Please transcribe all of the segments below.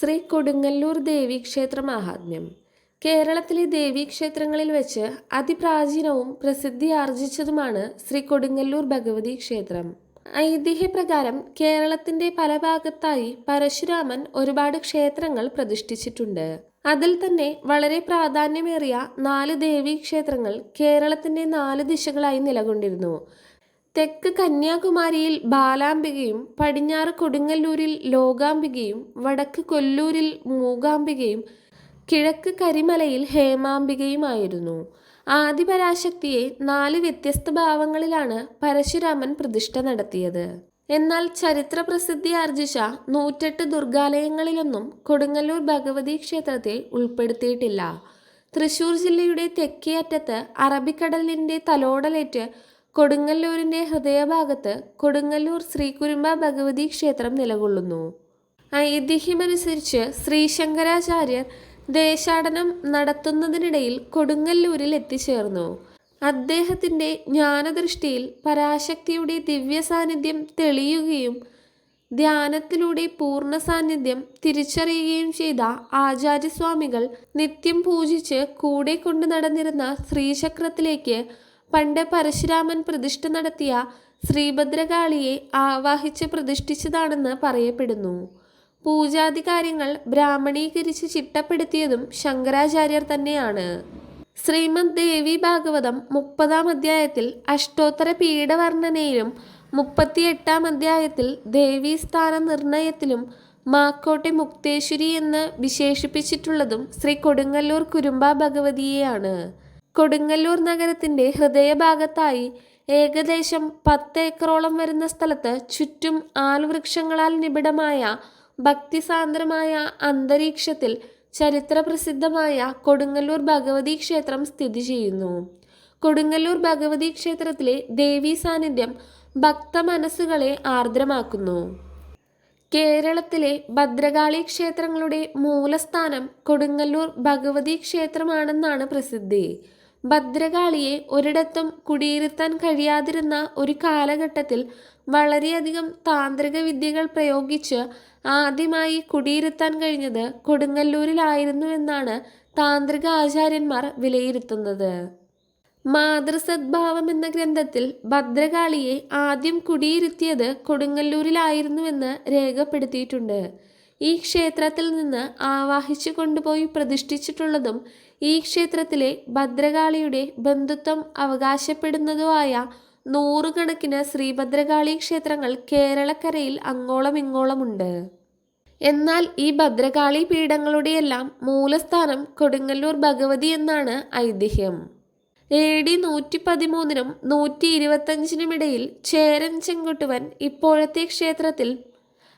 ശ്രീ കൊടുങ്ങല്ലൂർ ദേവീക്ഷേത്ര മാഹാത്മ്യം കേരളത്തിലെ ദേവീക്ഷേത്രങ്ങളിൽ വെച്ച് അതിപ്രാചീനവും പ്രസിദ്ധി ആർജിച്ചതുമാണ് ശ്രീ കൊടുങ്ങല്ലൂർ ഭഗവതി ക്ഷേത്രം. ഐതിഹ്യപ്രകാരം കേരളത്തിന്റെ പല ഭാഗത്തായി പരശുരാമൻ ഒരുപാട് ക്ഷേത്രങ്ങൾ പ്രതിഷ്ഠിച്ചിട്ടുണ്ട്. അതിൽ തന്നെ വളരെ പ്രാധാന്യമേറിയ നാല് ദേവീക്ഷേത്രങ്ങൾ കേരളത്തിന്റെ നാല് ദിശകളായി നിലകൊണ്ടിരുന്നു. തെക്ക് കന്യാകുമാരിയിൽ ബാലാംബികയും പടിഞ്ഞാറ് കൊടുങ്ങല്ലൂരിൽ ലോകാംബികയും വടക്ക് കൊല്ലൂരിൽ മൂകാംബികയും കിഴക്ക് കരിമലയിൽ ഹേമാംബികയുമായിരുന്നു. ആദിപരാശക്തിയെ നാല് വ്യത്യസ്ത ഭാവങ്ങളിലാണ് പരശുരാമൻ പ്രതിഷ്ഠ നടത്തിയത്. എന്നാൽ ചരിത്ര പ്രസിദ്ധി ആർജിച്ച നൂറ്റെട്ട് ദുർഗാലയങ്ങളിലൊന്നും കൊടുങ്ങല്ലൂർ ഭഗവതി ക്ഷേത്രത്തെ ഉൾപ്പെടുത്തിയിട്ടില്ല. തൃശൂർ ജില്ലയുടെ തെക്കേ അറ്റത്ത് അറബിക്കടലിന്റെ തലോടലേറ്റ് കൊടുങ്ങല്ലൂരിന്റെ ഹൃദയഭാഗത്ത് കൊടുങ്ങല്ലൂർ ശ്രീകുരുമ്പ ഭഗവതി ക്ഷേത്രം നിലകൊള്ളുന്നു. ഐതിഹ്യമനുസരിച്ച് ശ്രീശങ്കരാചാര്യർ ദേശാടനം നടത്തുന്നതിനിടയിൽ കൊടുങ്ങല്ലൂരിൽ എത്തിച്ചേർന്നു. അദ്ദേഹത്തിന്റെ ജ്ഞാനദൃഷ്ടിയിൽ പരാശക്തിയുടെ ദിവ്യ സാന്നിധ്യം തെളിയുകയും ധ്യാനത്തിലൂടെ പൂർണ സാന്നിധ്യം തിരിച്ചറിയുകയും ചെയ്ത ആചാര്യസ്വാമികൾ നിത്യം പൂജിച്ച് കൂടെ കൊണ്ടു നടന്നിരുന്ന ശ്രീചക്രത്തിലേക്ക് പണ്ട് പരശുരാമൻ പ്രതിഷ്ഠ നടത്തിയ ശ്രീഭദ്രകാളിയെ ആവാഹിച്ച് പ്രതിഷ്ഠിച്ചതാണെന്ന് പറയപ്പെടുന്നു. പൂജാതി കാര്യങ്ങൾ ബ്രാഹ്മണീകരിച്ച് ചിട്ടപ്പെടുത്തിയതും ശങ്കരാചാര്യർ തന്നെയാണ്. ശ്രീമദ് ദേവി ഭാഗവതം മുപ്പതാം അധ്യായത്തിൽ അഷ്ടോത്തര പീഠവർണനയിലും മുപ്പത്തിയെട്ടാം അധ്യായത്തിൽ ദേവീസ്ഥാന നിർണയത്തിലും മാക്കോട്ടെ മുക്തേശ്വരി എന്ന് വിശേഷിപ്പിച്ചിട്ടുള്ളതും ശ്രീ കൊടുങ്ങല്ലൂർ കുരുമ്പ ഭഗവതിയെയാണ്. കൊടുങ്ങല്ലൂർ നഗരത്തിന്റെ ഹൃദയഭാഗത്തായി ഏകദേശം പത്ത് ഏക്കറോളം വരുന്ന സ്ഥലത്ത് ചുറ്റും ആൽവൃക്ഷങ്ങളാൽ നിബിഡമായ ഭക്തിസാന്ദ്രമായ അന്തരീക്ഷത്തിൽ ചരിത്രപ്രസിദ്ധമായ കൊടുങ്ങല്ലൂർ ഭഗവതി ക്ഷേത്രം സ്ഥിതി ചെയ്യുന്നു. കൊടുങ്ങല്ലൂർ ഭഗവതി ക്ഷേത്രത്തിലെ ദേവീ സാന്നിധ്യം ഭക്ത മനസ്സുകളെ ആർദ്രമാക്കുന്നു. കേരളത്തിലെ ഭദ്രകാളി ക്ഷേത്രങ്ങളുടെ മൂലസ്ഥാനം കൊടുങ്ങല്ലൂർ ഭഗവതി ക്ഷേത്രമാണെന്നാണ് പ്രസിദ്ധി. ഭദ്രകാളിയെ ഒരിടത്തും കുടിയിരുത്താൻ കഴിയാതിരുന്ന ഒരു കാലഘട്ടത്തിൽ വളരെയധികം താന്ത്രിക വിദ്യകൾ പ്രയോഗിച്ച് ആദ്യമായി കുടിയിരുത്താൻ കഴിഞ്ഞത് കൊടുങ്ങല്ലൂരിലായിരുന്നുവെന്നാണ് താന്ത്രിക ആചാര്യന്മാർ വിലയിരുത്തുന്നത്. മാതൃസദ്ഭാവം എന്ന ഗ്രന്ഥത്തിൽ ഭദ്രകാളിയെ ആദ്യം കുടിയിരുത്തിയത് കൊടുങ്ങല്ലൂരിലായിരുന്നുവെന്ന് രേഖപ്പെടുത്തിയിട്ടുണ്ട്. ഈ ക്ഷേത്രത്തിൽ നിന്ന് ആവാഹിച്ചു കൊണ്ടുപോയി പ്രതിഷ്ഠിച്ചിട്ടുള്ളതും ഈ ക്ഷേത്രത്തിലെ ഭദ്രകാളിയുടെ ബന്ധുത്വം അവകാശപ്പെടുന്നതുമായ നൂറുകണക്കിന് ശ്രീഭദ്രകാളി ക്ഷേത്രങ്ങൾ കേരളക്കരയിൽ അങ്ങോളം ഇങ്ങോളമുണ്ട് എന്നാൽ ഈ ഭദ്രകാളി പീഠങ്ങളുടെയെല്ലാം മൂലസ്ഥാനം കൊടുങ്ങല്ലൂർ ഭഗവതി എന്നാണ് ഐതിഹ്യം. എ ഡി നൂറ്റി പതിമൂന്നിനും നൂറ്റി ഇരുപത്തഞ്ചിനുമിടയിൽ ചേരൻ ചെങ്കുട്ടുവൻ ഇപ്പോഴത്തെ ക്ഷേത്രത്തിൽ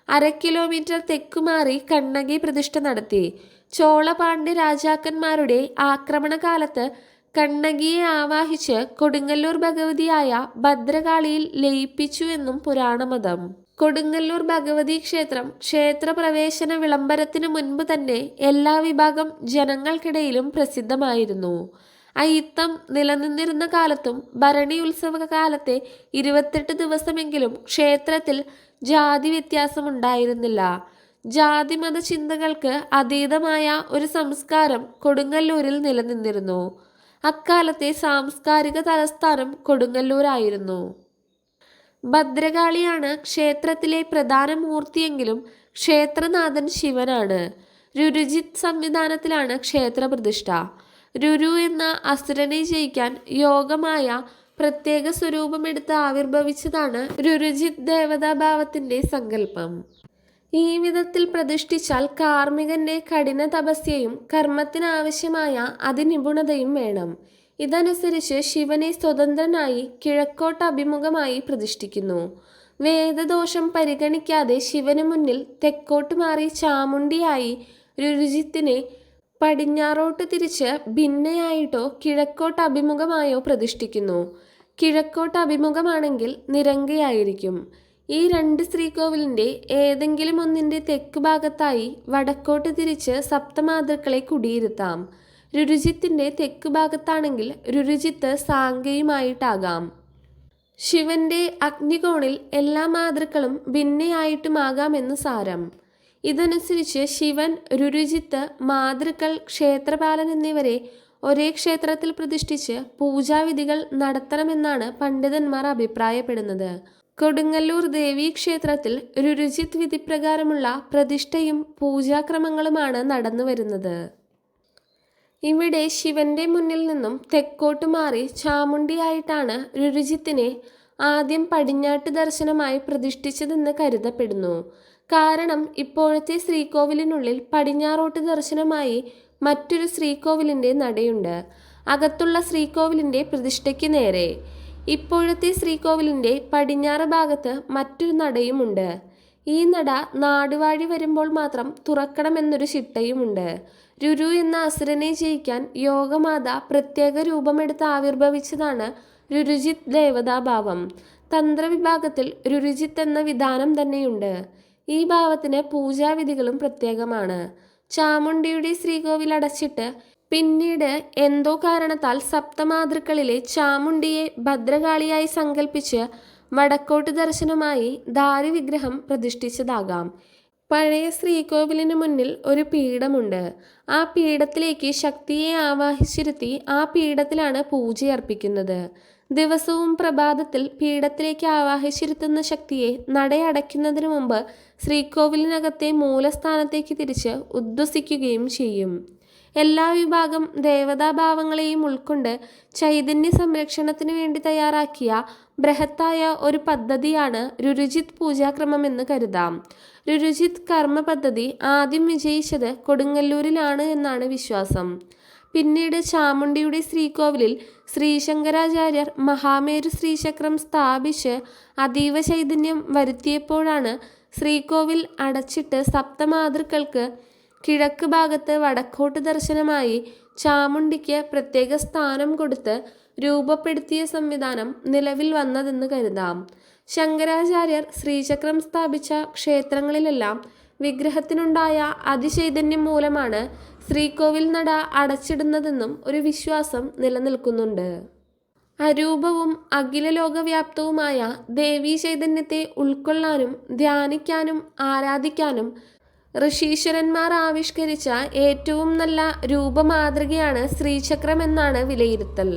അര കിലോമീറ്റർ തെക്കുമാറി കണ്ണകി പ്രതിഷ്ഠ നടത്തി. ചോളപാണ്ഡ്യ രാജാക്കന്മാരുടെ ആക്രമണകാലത്ത് കണ്ണകിയെ ആവാഹിച്ച് കൊടുങ്ങല്ലൂർ ഭഗവതിയായ ഭദ്രകാളിയിൽ ലയിപ്പിച്ചു എന്നും പുരാണമതം. കൊടുങ്ങല്ലൂർ ഭഗവതി ക്ഷേത്രം ക്ഷേത്രപ്രവേശന വിളംബരത്തിനു മുൻപ് തന്നെ എല്ലാ വിഭാഗം ജനങ്ങൾക്കിടയിലും പ്രസിദ്ധമായിരുന്നു. അയിത്തം നിലനിന്നിരുന്ന കാലത്തും ഭരണി ഉത്സവ കാലത്തെ ഇരുപത്തെട്ട് ദിവസമെങ്കിലും ക്ഷേത്രത്തിൽ ജാതി വ്യത്യാസമുണ്ടായിരുന്നില്ല. ജാതിമത ചിന്തകൾക്ക് അതീതമായ ഒരു സംസ്കാരം കൊടുങ്ങല്ലൂരിൽ നിലനിന്നിരുന്നു. അക്കാലത്തെ സാംസ്കാരിക തലസ്ഥാനം കൊടുങ്ങല്ലൂരായിരുന്നു. ഭദ്രകാളിയാണ് ക്ഷേത്രത്തിലെ പ്രധാന മൂർത്തിയെങ്കിലും ക്ഷേത്രനാഥൻ ശിവനാണ്. രുരുജിത് സംവിധാനത്തിലാണ് ക്ഷേത്ര പ്രതിഷ്ഠ രുരു എന്ന അസുരനെ ജയിക്കാൻ യോഗമായ പ്രത്യേക സ്വരൂപമെടുത്ത് ആവിർഭവിച്ചതാണ് രുരുജിത് ദേവതാഭാവത്തിന്റെ സങ്കല്പം. ഈ വിധത്തിൽ പ്രതിഷ്ഠിച്ചാൽ കാർമ്മികന്റെ കഠിന തപസ്യയും കർമ്മത്തിനാവശ്യമായ അതിനിപുണതയും വേണം. ഇതനുസരിച്ച് ശിവനെ സ്വതന്ത്രനായി കിഴക്കോട്ട് അഭിമുഖമായി പ്രതിഷ്ഠിക്കുന്നു. വേദദോഷം പരിഗണിക്കാതെ ശിവന് മുന്നിൽ തെക്കോട്ട് മാറി ചാമുണ്ടിയായി രുരുജിത്തിനെ പടിഞ്ഞാറോട്ട് തിരിച്ച് ഭിന്നയായിട്ടോ കിഴക്കോട്ട് അഭിമുഖമായോ പ്രതിഷ്ഠിക്കുന്നു. കിഴക്കോട്ട് അഭിമുഖമാണെങ്കിൽ നിരങ്കയായിരിക്കും. ഈ രണ്ട് ശ്രീകോവിലിന്റെ ഏതെങ്കിലും ഒന്നിന്റെ തെക്ക് ഭാഗത്തായി വടക്കോട്ട് തിരിച്ച് സപ്തമാതൃക്കളെ കുടിയിരുത്താം. രുരുജിത്തിന്റെ തെക്ക് ഭാഗത്താണെങ്കിൽ രുരുജിത്ത് സാങ്കയുമായിട്ടാകാം ശിവന്റെ അഗ്നികോണിൽ എല്ലാ മാതൃക്കളും ഭിന്നയായിട്ടുമാകാമെന്ന് സാരം. ഇതനുസരിച്ച് ശിവൻ രുരുജിത്ത് മാതൃക്കൾ ക്ഷേത്രപാലൻ എന്നിവരെ ഒരേ ക്ഷേത്രത്തിൽ പ്രതിഷ്ഠിച്ച് പൂജാവിധികൾ നടത്തണമെന്നാണ് പണ്ഡിതന്മാർ അഭിപ്രായപ്പെടുന്നത്. കൊടുങ്ങല്ലൂർ ദേവീ ക്ഷേത്രത്തിൽ വിധി വിധിപ്രകാരമുള്ള പ്രതിഷ്ഠയും പൂജാക്രമങ്ങളുമാണ് നടന്നു വരുന്നത് ഇവിടെ ശിവന്റെ മുന്നിൽ നിന്നും തെക്കോട്ട് മാറി ചാമുണ്ടിയായിട്ടാണ് രുരുജിത്തിനെ ആദ്യം പടിഞ്ഞാട്ട് ദർശനമായി പ്രതിഷ്ഠിച്ചതെന്ന് കരുതപ്പെടുന്നു. കാരണം ഇപ്പോഴത്തെ ശ്രീകോവിലിനുള്ളിൽ പടിഞ്ഞാറോട്ട് ദർശനമായി മറ്റൊരു ശ്രീകോവിലിന്റെ നടയുണ്ട്. അകത്തുള്ള ശ്രീകോവിലിന്റെ പ്രതിഷ്ഠയ്ക്ക് നേരെ. ഇപ്പോഴത്തെ ശ്രീകോവിലിന്റെ പടിഞ്ഞാറ് ഭാഗത്ത് മറ്റൊരു നടയുമുണ്ട്. ഈ നട നാടുവാഴി വരുമ്പോൾ മാത്രം തുറക്കണമെന്നൊരു ചിട്ടയുമുണ്ട്. രുരു എന്ന അസുരനെ ജയിക്കാൻ യോഗമാത പ്രത്യേക രൂപമെടുത്ത് ആവിർഭവിച്ചതാണ് രുരുജിത് ദേവതാഭാവം. തന്ത്രവിഭാഗത്തിൽ രുരുജിത്ത് എന്ന വിധാനം തന്നെയുണ്ട്. ഈ ഭാവത്തിന് പൂജാവിധികളും പ്രത്യേകമാണ്. ചാമുണ്ടിയുടെ ശ്രീകോവിൽ അടച്ചിട്ട് പിന്നീട് എന്തോ കാരണത്താൽ സപ്തമാതൃക്കളിലെ ചാമുണ്ടിയെ ഭദ്രകാളിയായി സങ്കല്പിച്ച് വടക്കോട്ട് ദർശനമായി ദാരുവിഗ്രഹം പ്രതിഷ്ഠിച്ചതാകാം. പഴയ ശ്രീകോവിലിന് മുന്നിൽ ഒരു പീഠമുണ്ട്. ആ പീഠത്തിലേക്ക് ശക്തിയെ ആവാഹിച്ചിരുത്തി ആ പീഠത്തിലാണ് പൂജയർപ്പിക്കുന്നത്. ദിവസവും പ്രഭാതത്തിൽ പീഠത്തിലേക്ക് ആവാഹിച്ചിരുത്തുന്ന ശക്തിയെ നടയടയ്ക്കുന്നതിന് മുമ്പ് ശ്രീകോവിലിനകത്തെ മൂലസ്ഥാനത്തേക്ക് തിരിച്ച് ഉദ്വസിക്കുകയും ചെയ്യും. എല്ലാ വിഭാഗം ദേവതാഭാവങ്ങളെയും ഉൾക്കൊണ്ട് ചൈതന്യ സംരക്ഷണത്തിന് വേണ്ടി തയ്യാറാക്കിയ ബൃഹത്തായ ഒരു പദ്ധതിയാണ് രുരുജിത് പൂജാക്രമം എന്ന് കരുതാം. രുരുജിത് കർമ്മ പദ്ധതി ആദ്യം വിജയിച്ചത് കൊടുങ്ങല്ലൂരിലാണ് എന്നാണ് വിശ്വാസം. പിന്നീട് ചാമുണ്ടിയുടെ ശ്രീകോവിലിൽ ശ്രീശങ്കരാചാര്യർ മഹാമേരു ശ്രീചക്രം സ്ഥാപിച്ച് അതീവ ചൈതന്യം വരുത്തിയപ്പോഴാണ് ശ്രീകോവിൽ അടച്ചിട്ട് സപ്തമാതൃക്കൾക്ക് കിഴക്ക് ഭാഗത്ത് വടക്കോട്ട് ദർശനമായി ചാമുണ്ടിക്ക് പ്രത്യേക സ്ഥാനം കൊടുത്ത് രൂപപ്പെടുത്തിയ സംവിധാനം നിലവിൽ വന്നതെന്ന് കരുതാം. ശങ്കരാചാര്യർ ശ്രീചക്രം സ്ഥാപിച്ച ക്ഷേത്രങ്ങളിലെല്ലാം വിഗ്രഹത്തിനുണ്ടായ അതിചൈതന്യം മൂലമാണ് ശ്രീകോവിൽ നട അടച്ചിടുന്നതെന്നും ഒരു വിശ്വാസം നിലനിൽക്കുന്നുണ്ട്. അരൂപവും അഖില ലോകവ്യാപ്തവുമായ ദേവീ ചൈതന്യത്തെ ഉൾക്കൊള്ളാനും ധ്യാനിക്കാനും ആരാധിക്കാനും ഋഷീശ്വരന്മാർ ആവിഷ്കരിച്ച ഏറ്റവും നല്ല രൂപമാതൃകയാണ് ശ്രീചക്രം എന്നാണ് വിലയിരുത്തൽ.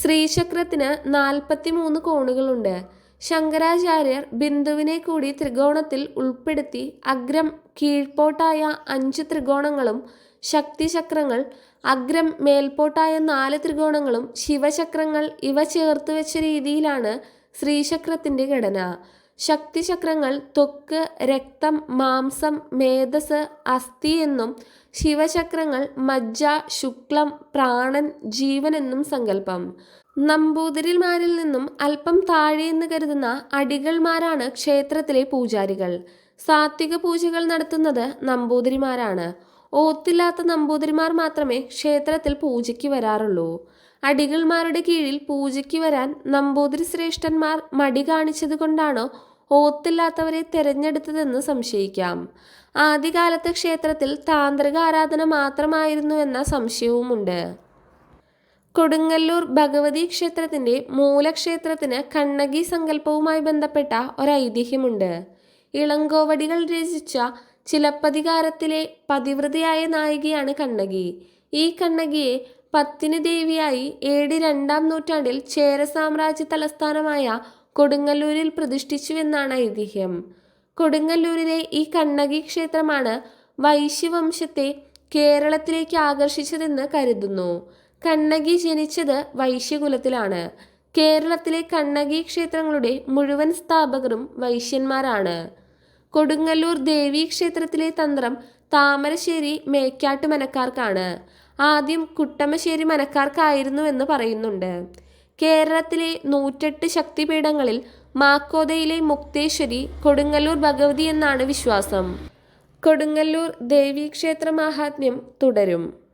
ശ്രീചക്രത്തിന് നാൽപ്പത്തി മൂന്ന് കോണുകളുണ്ട്. ശങ്കരാചാര്യർ ബിന്ദുവിനെ കൂടി ത്രികോണത്തിൽ ഉൾപ്പെടുത്തി അഗ്രം കീഴ്പോട്ടായ അഞ്ച് ത്രികോണങ്ങളും ശക്തിചക്രങ്ങൾ അഗ്രം മേൽപോട്ടായ നാല് ത്രികോണങ്ങളും ശിവചക്രങ്ങൾ ഇവ ചേർത്ത് വെച്ച രീതിയിലാണ് ശ്രീചക്രത്തിന്റെ ഘടന. ശക്തിചക്രങ്ങൾ ത്വക്ക് രക്തം മാംസം മേധസ് അസ്ഥി എന്നും ശിവചക്രങ്ങൾ മജ്ജ ശുക്ലം പ്രാണൻ ജീവൻ എന്നും സങ്കല്പം. നമ്പൂതിരിമാരിൽ നിന്നും അല്പം താഴെയെന്ന് കരുതുന്ന അടികൾമാരാണ് ക്ഷേത്രത്തിലെ പൂജാരികൾ. സാത്വിക പൂജകൾ നടത്തുന്നത് നമ്പൂതിരിമാരാണ്. ഓത്തില്ലാത്ത നമ്പൂതിരിമാർ മാത്രമേ ക്ഷേത്രത്തിൽ പൂജയ്ക്ക് വരാറുള്ളൂ. അടികൾമാരുടെ കീഴിൽ പൂജയ്ക്ക് വരാൻ നമ്പൂതിരി ശ്രേഷ്ഠന്മാർ മടി കാണിച്ചത് കൊണ്ടാണോ ഓത്തില്ലാത്തവരെ തിരഞ്ഞെടുത്തതെന്ന് സംശയിക്കാം. ആദ്യകാലത്ത് ക്ഷേത്രത്തിൽ താന്ത്രിക ആരാധന മാത്രമായിരുന്നു എന്ന സംശയവുമുണ്ട്. കൊടുങ്ങല്ലൂർ ഭഗവതി ക്ഷേത്രത്തിന്റെ മൂലക്ഷേത്രത്തിന് കണ്ണകി സങ്കല്പവുമായി ബന്ധപ്പെട്ട ഒരൈതിഹ്യമുണ്ട്. ഇളങ്കോവടികൾ രചിച്ച ചിലപ്പതികാരത്തിലെ പതിവ്രതയായ നായികയാണ് കണ്ണകി. ഈ കണ്ണകിയെ പത്തിന് ദേവിയായി ഡി രണ്ടാം നൂറ്റാണ്ടിൽ ചേര സാമ്രാജ്യ തലസ്ഥാനമായ കൊടുങ്ങല്ലൂരിൽ പ്രതിഷ്ഠിച്ചുവെന്നാണ് ഐതിഹ്യം. കൊടുങ്ങല്ലൂരിലെ ഈ കണ്ണകി ക്ഷേത്രമാണ് വൈശ്യവംശത്തെ കേരളത്തിലേക്ക് ആകർഷിച്ചതെന്ന് കരുതുന്നു. കണ്ണകി ജനിച്ചത് വൈശ്യകുലത്തിലാണ്. കേരളത്തിലെ കണ്ണകി ക്ഷേത്രങ്ങളുടെ മുഴുവൻ സ്ഥാപകരും വൈശ്യന്മാരാണ്. കൊടുങ്ങല്ലൂർ ദേവീ ക്ഷേത്രത്തിലെ തന്ത്രം താമരശ്ശേരി മേക്കാട്ട് മനക്കാർക്കാണ് ആദ്യം കുട്ടമശ്ശേരി മനക്കാർക്കായിരുന്നുവെന്ന് പറയുന്നുണ്ട്. കേരളത്തിലെ നൂറ്റെട്ട് ശക്തിപീഠങ്ങളിൽ മാക്കോതയിലെ മുക്തേശ്വരി കൊടുങ്ങല്ലൂർ ഭഗവതി എന്നാണ് വിശ്വാസം. കൊടുങ്ങല്ലൂർ ദേവീക്ഷേത്ര മാഹാത്മ്യം തുടരും.